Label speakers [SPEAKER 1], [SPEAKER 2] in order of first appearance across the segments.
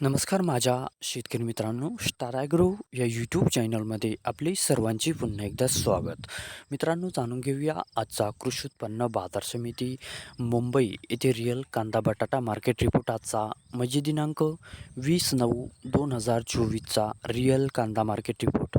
[SPEAKER 1] नमस्कार माझ्या शेतकरी मित्रांनो स्टार ॲग्रो या यूट्यूब चॅनलमध्ये आपले सर्वांचे पुन्हा एकदा स्वागत. मित्रांनो जाणून घेऊया आजचा कृषी उत्पन्न बाजार समिती मुंबई येथे रिअल कांदा बटाटा मार्केट रिपोर्ट आजचा. म्हणजे दिनांक वीस नऊ दोन हजार चोवीसचा रिअल कांदा मार्केट रिपोर्ट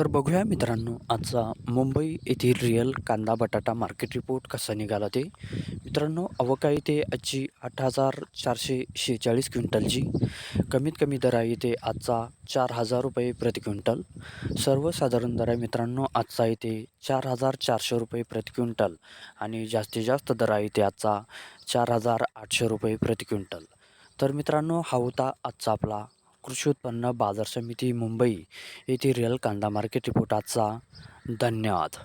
[SPEAKER 1] तर बघूया मित्रांनो आजचा मुंबई येथील रिअल कांदा बटाटा मार्केट रिपोर्ट कसा निघाला ते. मित्रांनो अवकाळी ते आजची आठ हजार चारशे शेहेचाळीस क्विंटलची कमीत कमी दर आहे ते आजचा चार हजार रुपये प्रति क्विंटल. सर्वसाधारण दर आहे मित्रांनो आजचा आहे चार हजार चारशे रुपये प्रति क्विंटल. आणि जास्तीत जास्त दर आहे ते आजचा चार हजार आठशे रुपये प्रति क्विंटल. तर मित्रांनो हा होता आजचा आपला कृषी उत्पन्न बाजार समिती मुंबई येथे रिअल कांदा मार्केट रिपोर्ट आजचा धन्यवाद.